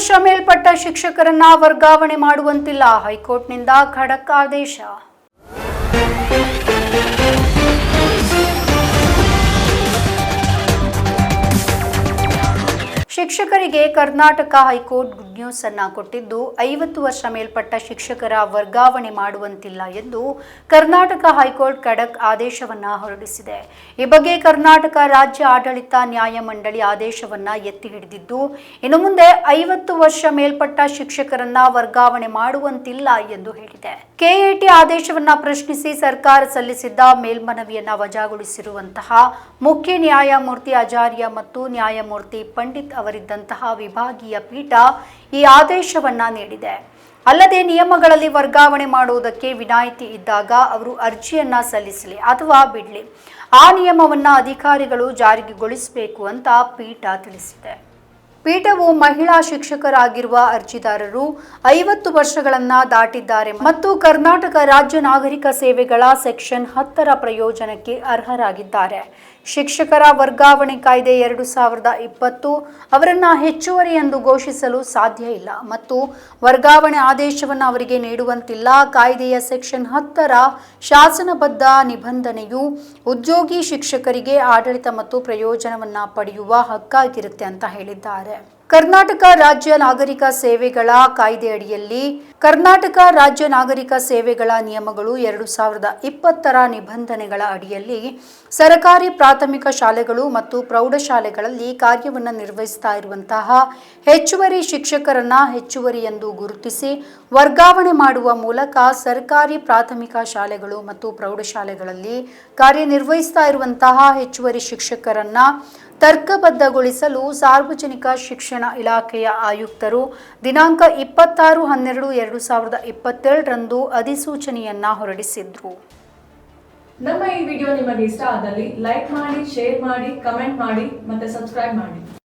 ವರ್ಷ ಮೇಲ್ಪಟ್ಟ ಶಿಕ್ಷಕರನ್ನ ವರ್ಗಾವಣೆ ಮಾಡುವಂತಿಲ್ಲ. ಹೈಕೋರ್ಟ್ನಿಂದ ಖಡಕ್ ಆದೇಶ. ಶಿಕ್ಷಕರಿಗೆ ಕರ್ನಾಟಕ ಹೈಕೋರ್ಟ್ ಗುಡ್ ನ್ಯೂಸ್ ಅನ್ನ ಕೊಟ್ಟಿದ್ದು, ಐವತ್ತು ವರ್ಷ ಮೇಲ್ಪಟ್ಟ ಶಿಕ್ಷಕರ ವರ್ಗಾವಣೆ ಮಾಡುವಂತಿಲ್ಲ ಎಂದು ಕರ್ನಾಟಕ ಹೈಕೋರ್ಟ್ ಖಡಕ್ ಆದೇಶವನ್ನ ಹೊರಡಿಸಿದೆ. ಈ ಬಗ್ಗೆ ಕರ್ನಾಟಕ ರಾಜ್ಯ ಆಡಳಿತ ನ್ಯಾಯಮಂಡಳಿ ಆದೇಶವನ್ನ ಎತ್ತಿ ಹಿಡಿದಿದ್ದು, ಇನ್ನು ಮುಂದೆ ಐವತ್ತು ವರ್ಷ ಮೇಲ್ಪಟ್ಟ ಶಿಕ್ಷಕರನ್ನ ವರ್ಗಾವಣೆ ಮಾಡುವಂತಿಲ್ಲ ಎಂದು ಹೇಳಿದೆ. ಕೆಎಟಿ ಆದೇಶವನ್ನ ಪ್ರಶ್ನಿಸಿ ಸರ್ಕಾರ ಸಲ್ಲಿಸಿದ್ದ ಮೇಲ್ಮನವಿಯನ್ನ ವಜಾಗೊಳಿಸಿರುವಂತಹ ಮುಖ್ಯ ನ್ಯಾಯಮೂರ್ತಿ ಆಚಾರ್ಯ ಮತ್ತು ನ್ಯಾಯಮೂರ್ತಿ ಪಂಡಿತ್ ಅವರಿದ್ದಂತಹ ವಿಭಾಗೀಯ ಪೀಠ ಈ ಆದೇಶವನ್ನ ನೀಡಿದೆ. ಅಲ್ಲದೆ ನಿಯಮಗಳಲ್ಲಿ ವರ್ಗಾವಣೆ ಮಾಡುವುದಕ್ಕೆ ವಿನಾಯಿತಿ ಇದ್ದಾಗ ಅವರು ಅರ್ಜಿಯನ್ನ ಸಲ್ಲಿಸಲಿ ಅಥವಾ ಬಿಡಲಿ. ಆ ನಿಯಮವನ್ನ ಅಧಿಕಾರಿಗಳು ಜಾರಿಗೊಳಿಸಬೇಕು ಅಂತ ಪೀಠ ತಿಳಿಸಿದೆ. ಪೀಠವು ಮಹಿಳಾ ಶಿಕ್ಷಕರಾಗಿರುವ ಅರ್ಜಿದಾರರು ಐವತ್ತು ವರ್ಷಗಳನ್ನ ದಾಟಿದ್ದಾರೆ ಮತ್ತು ಕರ್ನಾಟಕ ರಾಜ್ಯ ನಾಗರಿಕ ಸೇವೆಗಳ ಸೆಕ್ಷನ್ ಹತ್ತರ ಪ್ರಯೋಜನಕ್ಕೆ ಅರ್ಹರಾಗಿದ್ದಾರೆ. ಶಿಕ್ಷಕರ ವರ್ಗಾವಣೆ ಕಾಯ್ದೆ ಎರಡು ಸಾವಿರದ ಇಪ್ಪತ್ತು ಅವರನ್ನ ಹೆಚ್ಚುವರಿ ಎಂದು ಘೋಷಿಸಲು ಸಾಧ್ಯ ಇಲ್ಲ ಮತ್ತು ವರ್ಗಾವಣೆ ಆದೇಶವನ್ನು ಅವರಿಗೆ ನೀಡುವಂತಿಲ್ಲ. ಕಾಯ್ದೆಯ ಸೆಕ್ಷನ್ ಹತ್ತರ ಶಾಸನಬದ್ಧ ನಿಬಂಧನೆಯು ಉದ್ಯೋಗಿ ಶಿಕ್ಷಕರಿಗೆ ಆಡಳಿತ ಮತ್ತು ಪ್ರಯೋಜನವನ್ನ ಪಡೆಯುವ ಹಕ್ಕಾಗಿರುತ್ತೆ ಅಂತ ಹೇಳಿದ್ದಾರೆ. ಕರ್ನಾಟಕ ರಾಜ್ಯ ನಾಗರಿಕ ಸೇವೆಗಳ ಕಾಯ್ದೆ ಅಡಿಯಲ್ಲಿ ಕರ್ನಾಟಕ ರಾಜ್ಯ ನಾಗರಿಕ ಸೇವೆಗಳ ನಿಯಮಗಳು ಎರಡು ಸಾವಿರದ ಇಪ್ಪತ್ತರ ನಿಬಂಧನೆಗಳ ಅಡಿಯಲ್ಲಿ ಸರಕಾರಿ ಪ್ರಾಥಮಿಕ ಶಾಲೆಗಳು ಮತ್ತು ಪ್ರೌಢಶಾಲೆಗಳಲ್ಲಿ ಕಾರ್ಯವನ್ನು ನಿರ್ವಹಿಸ್ತಾ ಇರುವಂತಹ ಹೆಚ್ಚುವರಿ ಶಿಕ್ಷಕರನ್ನ ಹೆಚ್ಚುವರಿ ಎಂದು ಗುರುತಿಸಿ ವರ್ಗಾವಣೆ ಮಾಡುವ ಮೂಲಕ ಸರ್ಕಾರಿ ಪ್ರಾಥಮಿಕ ಶಾಲೆಗಳು ಮತ್ತು ಪ್ರೌಢಶಾಲೆಗಳಲ್ಲಿ ಕಾರ್ಯನಿರ್ವಹಿಸ್ತಾ ಇರುವಂತಹ ಹೆಚ್ಚುವರಿ ಶಿಕ್ಷಕರನ್ನ ತರ್ಕಬದ್ಧಗೊಳಿಸಲು ಸಾರ್ವಜನಿಕ ಶಿಕ್ಷಣ ಇಲಾಖೆಯ ಆಯುಕ್ತರು ದಿನಾಂಕ ಇಪ್ಪತ್ತಾರು ಹನ್ನೆರಡು ಎರಡು ಸಾವಿರದ ಇಪ್ಪತ್ತೇಳರಂದು ಅಧಿಸೂಚನೆಯನ್ನ ಹೊರಡಿಸಿದ್ರು. ನಮ್ಮ ಈ ವಿಡಿಯೋ ನಿಮಗೆ ಇಷ್ಟ ಆದಲ್ಲಿ ಲೈಕ್ ಮಾಡಿ, ಶೇರ್ ಮಾಡಿ, ಕಮೆಂಟ್ ಮಾಡಿ ಮತ್ತೆ ಸಬ್ಸ್ಕ್ರೈಬ್ ಮಾಡಿ.